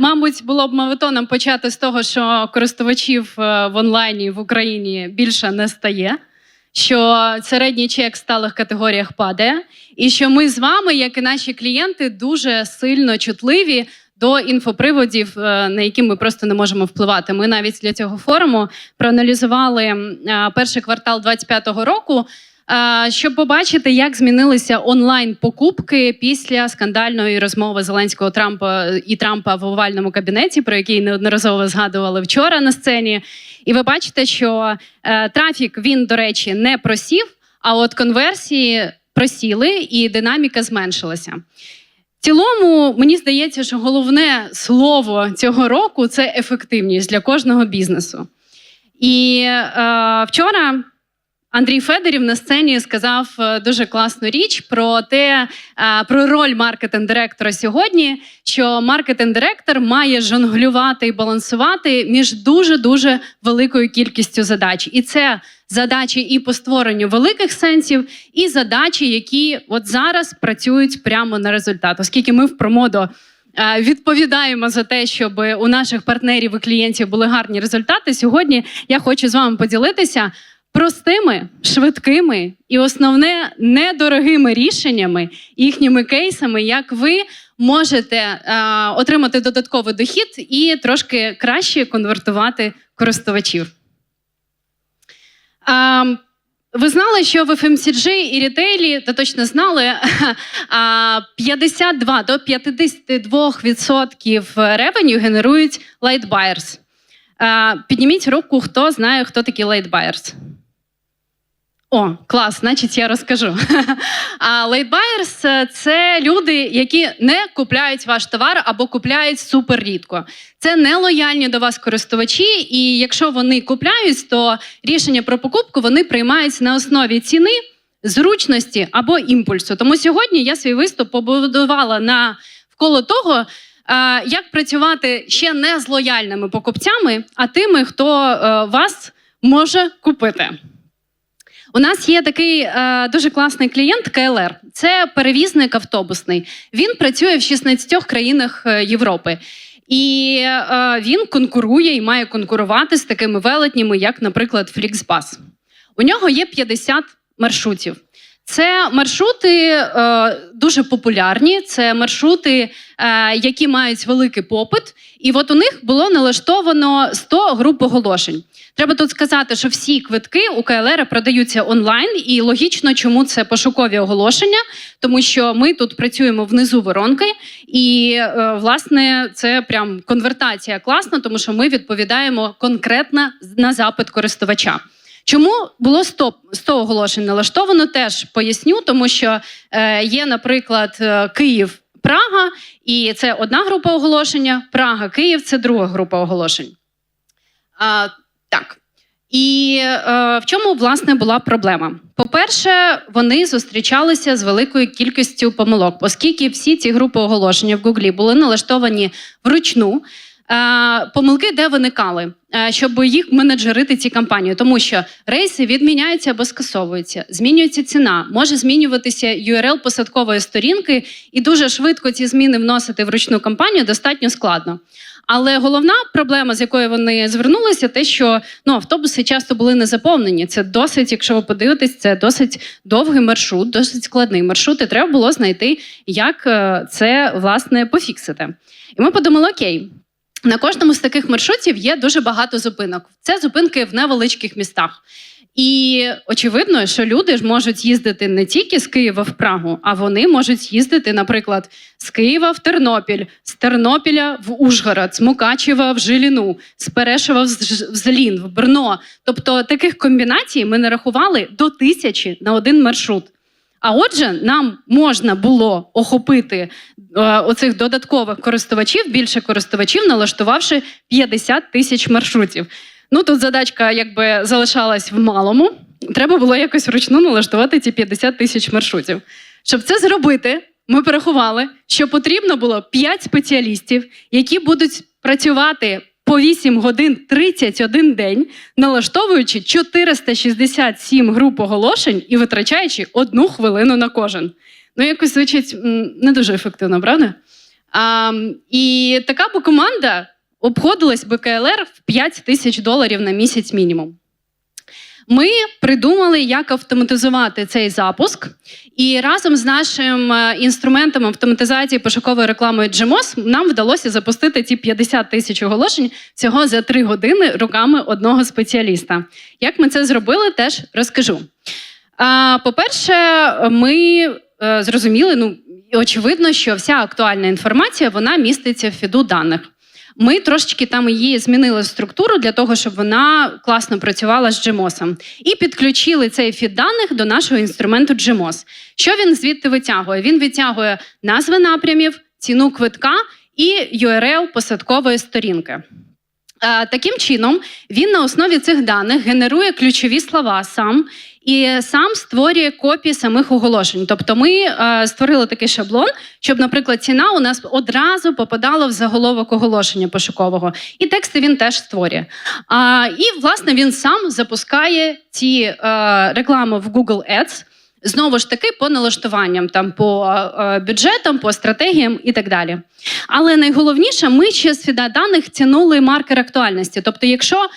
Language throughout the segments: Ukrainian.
мабуть, було б мавитоном почати з того, що користувачів е, в онлайні в Україні більше не стає, що середній чек в сталих категоріях падає, і що ми з вами, як і наші клієнти, дуже сильно чутливі до інфоприводів, е, на які ми просто не можемо впливати. Ми навіть для цього форуму проаналізували е, перший квартал 2025 року. Щоб побачити, як змінилися онлайн-покупки після скандальної розмови Зеленського Трампа і Трампа в овальному кабінеті, про який неодноразово згадували вчора на сцені. І ви бачите, що е, трафік він, до речі, не просів, а от конверсії просіли і динаміка зменшилася. В цілому, мені здається, що головне слово цього року це ефективність для кожного бізнесу. І е, вчора Андрій Федорів на сцені сказав е, дуже класну річ про те, е, про роль маркетинг-директора сьогодні, що маркетинг-директор має жонглювати і балансувати між дуже дуже великою кількістю задач. І це задачі і по створенню великих сенсів, і задачі, які от зараз працюють прямо на результат, оскільки ми в промодо. е, Відповідаємо за те, щоб у наших партнерів і клієнтів були гарні результати. Сьогодні я хочу з вами поділитися простими, швидкими і основне недорогими рішеннями, їхніми кейсами, як ви можете е, отримати додатковий дохід і трошки краще конвертувати користувачів. А, ви знали, що в FMCG і рітейлі, та точно знали, 52 до 52% ревеню генерують. А, Підніміть руку, хто знає, хто такі buyers. О, клас, значить, я розкажу. А late – це люди, які не купляють ваш товар або купляють супер рідко. Це нелояльні до вас користувачі, і якщо вони купляють, то рішення про покупку вони приймають на основі ціни, зручності або імпульсу. Тому сьогодні я свій виступ побудувала на вколо того, е, як працювати ще не з лояльними покупцями, а тими, хто е, вас може купити. У нас є такий е, дуже класний клієнт КЛР. Це перевізник автобусний. Він працює в 16 країнах е, Європи. І е, він конкурує і має конкурувати з такими велетнями, як, наприклад, Flixbus. У нього є 50 маршрутів. Це маршрути е, дуже популярні, це маршрути, е, які мають великий попит. І от у них було налаштовано 100 груп оголошень. Треба тут сказати, що всі квитки у КЛР продаються онлайн, і логічно, чому це пошукові оголошення, тому що ми тут працюємо внизу воронки, і е, власне це прям конвертація класна, тому що ми відповідаємо конкретно на запит користувача. Чому було 100, 100 оголошень налаштовано? Теж поясню, тому що е, є, наприклад, е, Київ, Прага, і це одна група оголошення. Прага, Київ це друга група оголошень. А, так. І е, в чому власне була проблема? По-перше, вони зустрічалися з великою кількістю помилок, оскільки всі ці групи оголошення в Гуглі були налаштовані вручну. Е, помилки де виникали, Е, щоб їх менеджерити ці кампанії, тому що рейси відміняються або скасовуються, змінюється ціна, може змінюватися URL посадкової сторінки, і дуже швидко ці зміни вносити в ручну кампанію достатньо складно. Але головна проблема, з якою вони звернулися, те, що ну автобуси часто були не заповнені. Це досить, якщо ви подивитесь, це досить довгий маршрут, досить складний маршрут. І треба було знайти, як е, це власне пофіксити. І ми подумали: окей. На кожному з таких маршрутів є дуже багато зупинок. Це зупинки в невеличких містах. І очевидно, що люди ж можуть їздити не тільки з Києва в Прагу, а вони можуть їздити, наприклад, з Києва в Тернопіль, з Тернопіля в Ужгород, з Мукачева в Жиліну, з Перешева в Злін, в Брно. Тобто таких комбінацій ми нарахували до тисячі на один маршрут. А отже, нам можна було охопити е, оцих додаткових користувачів, більше користувачів, налаштувавши 50 тисяч маршрутів. Ну тут задачка якби залишалась в малому. Треба було якось вручну налаштувати ці 50 тисяч маршрутів. Щоб це зробити, ми порахували, що потрібно було 5 спеціалістів, які будуть працювати по 8 годин 31 день, налаштовуючи 467 груп оголошень і витрачаючи одну хвилину на кожен. Ну, якось звучить не дуже ефективно, правда? А, і така б команда обходилась би КЛР в 5 тисяч доларів на місяць мінімум. Ми придумали, як автоматизувати цей запуск, і разом з нашим е, інструментом автоматизації пошукової реклами GMOS нам вдалося запустити ці 50 тисяч оголошень всього за 3 години руками одного спеціаліста. Як ми це зробили, теж розкажу. По-перше, ми е, зрозуміли, ну очевидно, що вся актуальна інформація вона міститься в фіду даних. Ми трошечки там її змінили структуру для того, щоб вона класно працювала з GMOS. І підключили цей фід даних до нашого інструменту GMOS. Що він звідти витягує? Він витягує назви напрямів, ціну квитка і URL посадкової сторінки. Е, Таким чином, він на основі цих даних генерує ключові слова сам і сам створює копії самих оголошень. Тобто, ми е, створили такий шаблон, щоб, наприклад, ціна у нас одразу попадала в заголовок оголошення пошукового, і тексти він теж створює. А, і власне він сам запускає ці е, реклами в Google Ads. Знову ж таки, по налаштуванням, там по е, бюджетам, по стратегіям і так далі. Але найголовніше, ми ще з фіда даних тянули маркер актуальності. Тобто, якщо е,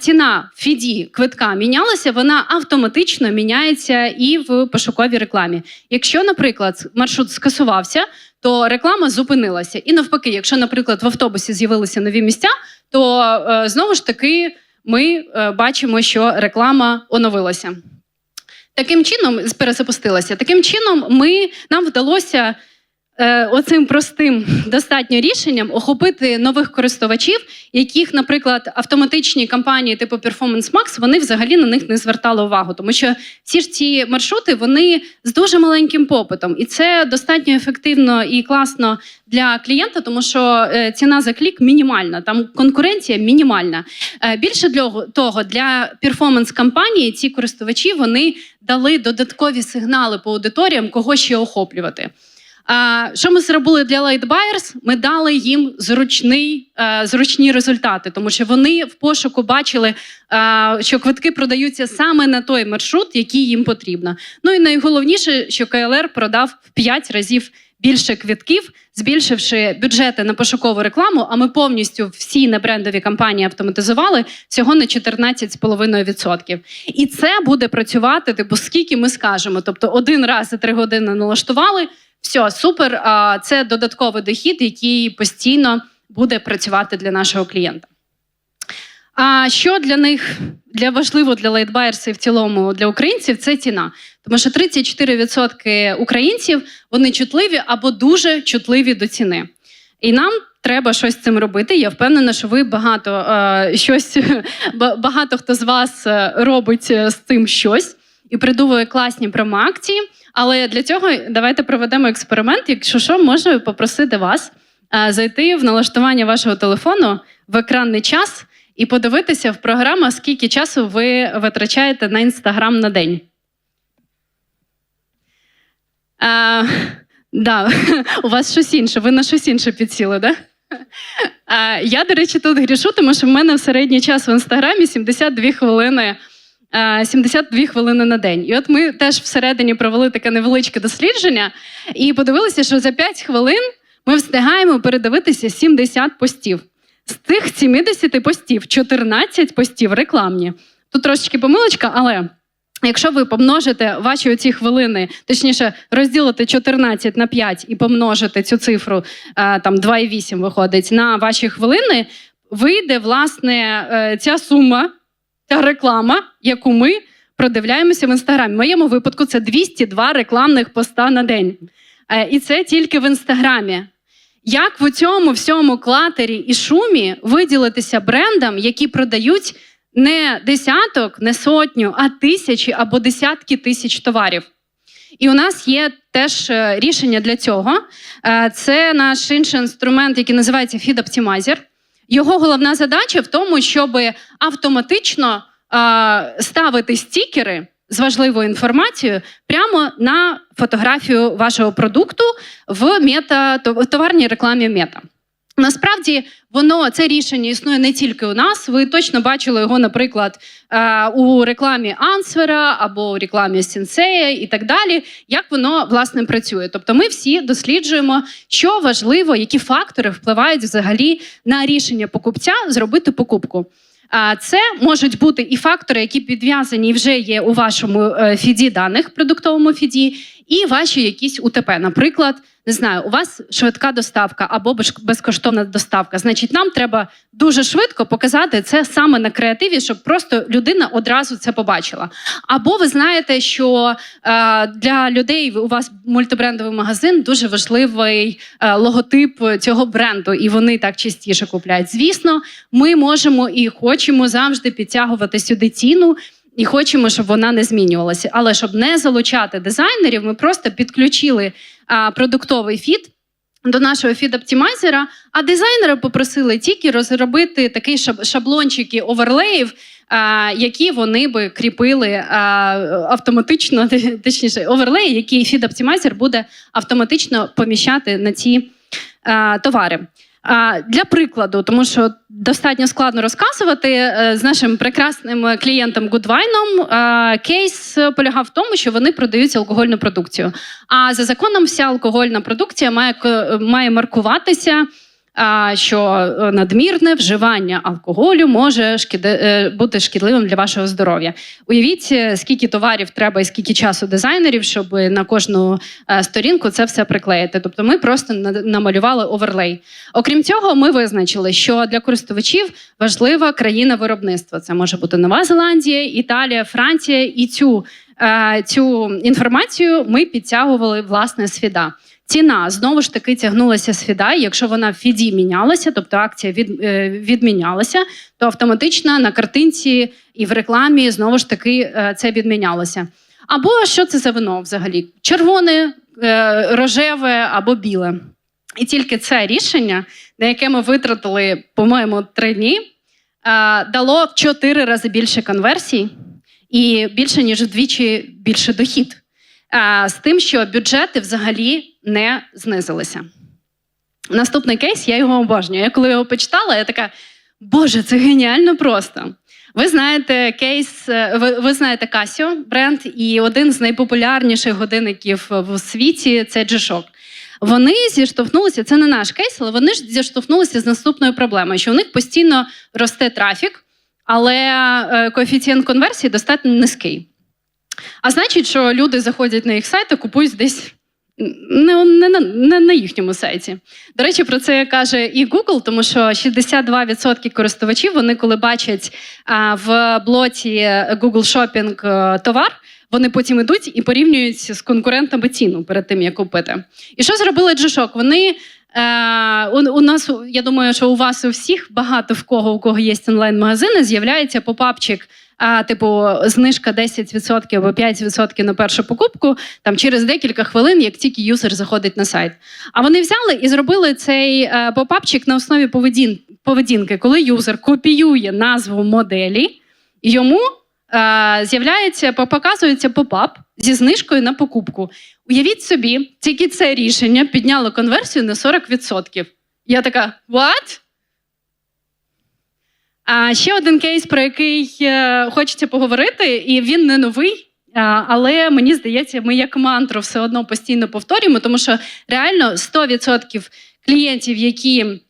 ціна фіді квитка мінялася, вона автоматично міняється і в пошуковій рекламі. Якщо, наприклад, маршрут скасувався, то реклама зупинилася. І навпаки, якщо, наприклад, в автобусі з'явилися нові місця, то е, знову ж таки ми е, бачимо, що реклама оновилася. Таким чином, перезапустилася. Таким чином, ми, нам вдалося е, оцим простим достатньо рішенням охопити нових користувачів, яких, наприклад, автоматичні компанії типу Performance Max, вони взагалі на них не звертали увагу, тому що всі ж ці маршрути вони з дуже маленьким попитом, і це достатньо ефективно і класно для клієнта, тому що е, ціна за клік мінімальна, там конкуренція мінімальна. Е, більше для того, для перформанс компанії ці користувачі вони дали додаткові сигнали по аудиторіям, кого ще охоплювати. Що ми зробили для Light Ми дали їм зручний, е, зручні результати, тому що вони в пошуку бачили, е, що квитки продаються саме на той маршрут, який їм потрібно. Ну і найголовніше, що КЛР продав в 5 разів більше квитків, збільшивши бюджети на пошукову рекламу. А ми повністю всі небрендові кампанії автоматизували всього на 14,5%. І це буде працювати, типу, скільки ми скажемо. Тобто, один раз за три години налаштували. Все, супер. А це додатковий дохід, який постійно буде працювати для нашого клієнта. А що для них для важливо для лейтбайерсів і в цілому для українців це ціна. Тому що 34% українців вони чутливі або дуже чутливі до ціни. І нам треба щось з цим робити. Я впевнена, що ви багато е, щось багато хто з вас е, робить е, з цим щось і придумує класні промо-акції. Але для цього давайте проведемо експеримент. Якщо що, можу попросити вас а, зайти в налаштування вашого телефону в екранний час і подивитися в програму, скільки часу ви витрачаєте на інстаграм на день. А, да, У вас щось інше, ви на щось інше підсіли, да? А, Я, до речі, тут грішу, тому що в мене в середній час в інстаграмі 72 хвилини. 72 хвилини на день. І от ми теж всередині провели таке невеличке дослідження і подивилися, що за 5 хвилин ми встигаємо передивитися 70 постів. З цих 70 постів 14 постів рекламні. Тут трошечки помилочка, але. Якщо ви помножите ваші оці хвилини, точніше, розділите 14 на 5 і помножите цю цифру, там 2,8 виходить на ваші хвилини, вийде власне е, ця сума та реклама, яку ми продивляємося в інстаграмі. В моєму випадку це 202 рекламних поста на день. Е, і це тільки в інстаграмі. Як в цьому всьому клатері і шумі виділитися брендам, які продають не десяток, не сотню, а тисячі або десятки тисяч товарів? І у нас є теж е, рішення для цього. Е, це наш інший інструмент, який називається Feed Optimizer. Його головна задача в тому, щоб автоматично е, ставити стікери з важливою інформацією прямо на фотографію вашого продукту в мета, товарній рекламі мета. Насправді воно це рішення існує не тільки у нас. Ви точно бачили його, наприклад, е, у рекламі Ансвера або у рекламі Сінсея і так далі. Як воно власне працює? Тобто, ми всі досліджуємо, що важливо, які фактори впливають взагалі на рішення покупця зробити покупку. А це можуть бути і фактори, які підв'язані вже є у вашому е, фіді даних, продуктовому фіді, і ваші якісь УТП. Наприклад, не знаю, у вас швидка доставка або безк- безкоштовна доставка. Значить, нам треба дуже швидко показати це саме на креативі, щоб просто людина одразу це побачила. Або ви знаєте, що е, для людей у вас мультибрендовий магазин дуже важливий е, логотип цього бренду, і вони так частіше купляють. Звісно, ми можемо і хочемо завжди підтягувати сюди ціну. І хочемо, щоб вона не змінювалася. Але щоб не залучати дизайнерів, ми просто підключили а, продуктовий фід до нашого фід-оптимайзера, а дизайнера попросили тільки розробити такі шаб- шаблончики оверлеїв, а, які вони би кріпили а, автоматично, точніше, оверлеї, які фід-оптимайзер буде автоматично поміщати на ці а, товари. Для прикладу, тому що достатньо складно розказувати е, з нашим прекрасним клієнтом Гудвайном. е, Кейс полягав в тому, що вони продають алкогольну продукцію. А за законом, вся алкогольна продукція має ко- має маркуватися. Що е, надмірне вживання алкоголю може е, бути шкідливим для вашого здоров'я. Уявіть, е, скільки товарів треба і скільки часу дизайнерів, щоб на кожну сторінку це все приклеїти. Тобто, ми просто на- намалювали оверлей. Окрім цього, ми визначили, що для користувачів важлива країна виробництва. Це може бути Нова Зеландія, Італія, Франція. І цю, цю інформацію ми підтягували власне з ФІДа. Ціна знову ж таки тягнулася з ФІДа. Якщо вона в ФІДі мінялася, тобто акція від, е, відмінялася, то автоматично на картинці і в рекламі знову ж таки е, це відмінялося. Або що це за вино взагалі? Червоне, е, рожеве або біле. І тільки це рішення, на яке ми витратили, по-моєму, три дні, дало в чотири рази більше конверсій і більше, ніж вдвічі більше дохід. З тим, що бюджети взагалі не знизилися. Наступний кейс, я його обожнюю. Я коли його почитала, я така: Боже, це геніально просто. Ви знаєте кейс, е, ви, ви знаєте Casio бренд, і один з найпопулярніших годинників в світі це G-Shock. Вони зіштовхнулися, це не наш кейс, але вони ж зіштовхнулися з наступною проблемою, що у них постійно росте трафік, але е, коефіцієнт конверсії достатньо низький. А значить, що люди заходять на їх сайт і купують десь не, не, не на їхньому сайті. До речі, про це каже і Google, тому що 62% користувачів, вони коли бачать а, в блоці Google Shopping е, товар, вони потім ідуть і порівнюють з конкурентами ціну перед тим, як купити. І що зробили G-Shock? Вони Е, у, у нас, я думаю, що у вас у всіх багато в кого, у кого є онлайн-магазини, з'являється попапчик, а, типу, знижка 10% або 5% на першу покупку там через декілька хвилин, як тільки юзер заходить на сайт. А вони взяли і зробили цей е, попапчик на основі поведін, поведінки, коли юзер копіює назву моделі, йому е, з'являється, показується попап зі знижкою на покупку. Уявіть собі, тільки це рішення підняло конверсію на 40%. Я така, what? А ще один кейс, про який е, хочеться поговорити, і він не новий. Але мені здається, ми як мантру все одно постійно повторюємо, тому що реально 100% клієнтів, які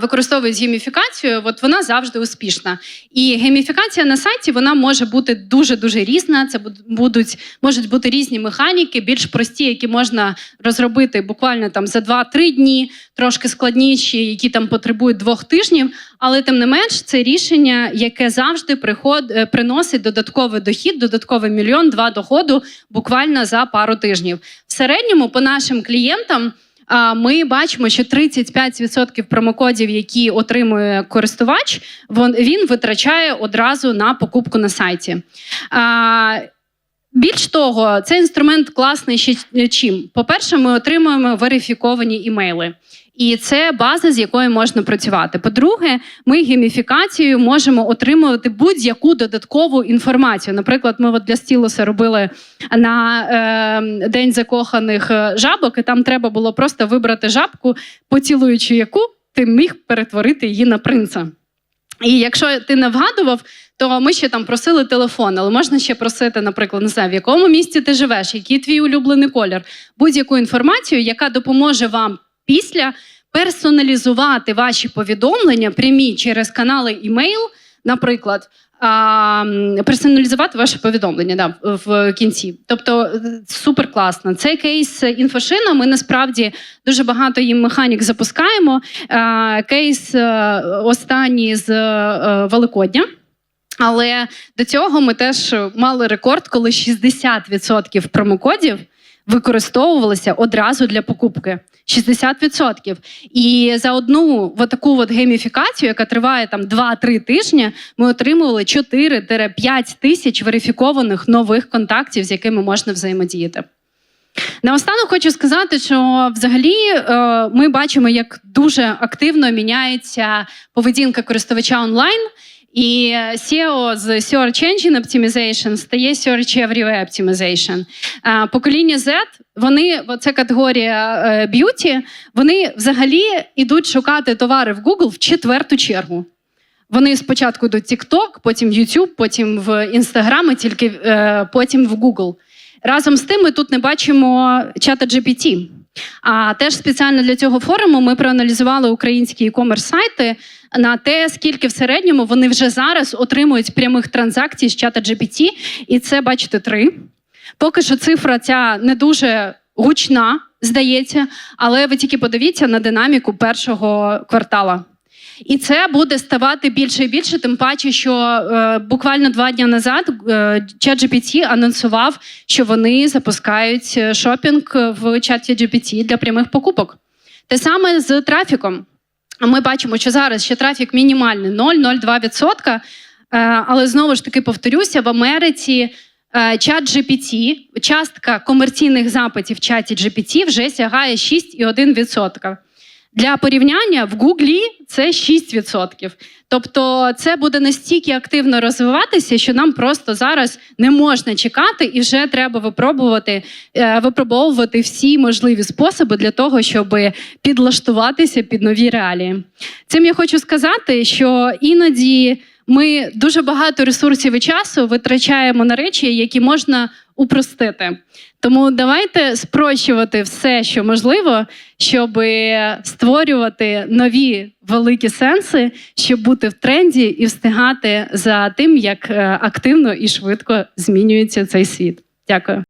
використовують гейміфікацію, от вона завжди успішна. І гейміфікація на сайті вона може бути дуже дуже різна. Це будуть можуть бути різні механіки, більш прості, які можна розробити буквально там за 2-3 дні, трошки складніші, які там потребують двох тижнів. Але тим не менш, це рішення, яке завжди приход, е, приносить додатковий дохід, додатковий мільйон, два доходу буквально за пару тижнів. В середньому по нашим клієнтам. Ми бачимо, що 35% промокодів, які отримує користувач, він витрачає одразу на покупку на сайті. Більш того, цей інструмент класний ще чим. По-перше, ми отримуємо верифіковані імейли. І це база, з якою можна працювати. По-друге, ми гейміфікацією можемо отримувати будь-яку додаткову інформацію. Наприклад, ми от для стілуса робили на е, день закоханих е, жабок, і там треба було просто вибрати жабку, поцілуючи яку ти міг перетворити її на принца. І якщо ти не вгадував, то ми ще там просили телефон, але можна ще просити, наприклад, не знаю, в якому місті ти живеш, який твій улюблений колір, будь-яку інформацію, яка допоможе вам після персоналізувати ваші повідомлення прямі через канали імейл, наприклад. А, персоналізувати ваше повідомлення да, в- кінці. Тобто е, супер класно. Цей кейс інфошина. Ми насправді дуже багато їм механік запускаємо. А, кейс е, останній з е, Великодня. Але до цього ми теж мали рекорд, коли 60% промокодів використовувалися одразу для покупки. 60%. І за одну от таку от гейміфікацію, яка триває там 2-3 тижні, ми отримували 4-5 тисяч верифікованих нових контактів, з якими можна взаємодіяти. Наостанок хочу сказати, що взагалі е, ми бачимо, як дуже активно міняється поведінка користувача онлайн. І SEO з Search Engine Optimization стає Search Everywhere Optimization. Е, Покоління Z, вони, це категорія е, б'юті, вони взагалі йдуть шукати товари в Google в четверту чергу. Вони спочатку йдуть TikTok, потім в YouTube, потім в Instagram, тільки е, потім в Google. Разом з тим, ми тут не бачимо чата GPT. А теж спеціально для цього форуму ми проаналізували українські e-commerce сайти на те, скільки в середньому вони вже зараз отримують прямих транзакцій з чата GPT. І це, бачите, три. Поки що цифра ця не дуже гучна, здається, але ви тільки подивіться на динаміку першого квартала. І це буде ставати більше і більше, тим паче, що е, буквально два дні назад е, ChatGPT анонсував, що вони запускають е, шопінг в чаті GPT для прямих покупок. Те саме з трафіком. Ми бачимо, що зараз ще трафік мінімальний 0,02%. Е, але знову ж таки повторюся, в Америці е, чат GPT, частка комерційних запитів в чаті GPT вже сягає 6,1%. Для порівняння в Гуглі це 6%. Тобто це буде настільки активно розвиватися, що нам просто зараз не можна чекати, і вже треба випробувати, е, випробовувати всі можливі способи для того, щоб підлаштуватися під нові реалії. Цим я хочу сказати, що іноді ми дуже багато ресурсів і часу витрачаємо на речі, які можна упростити. Тому давайте спрощувати все, що можливо, щоб створювати нові великі сенси, щоб бути в тренді і встигати за тим, як е, активно і швидко змінюється цей світ. Дякую.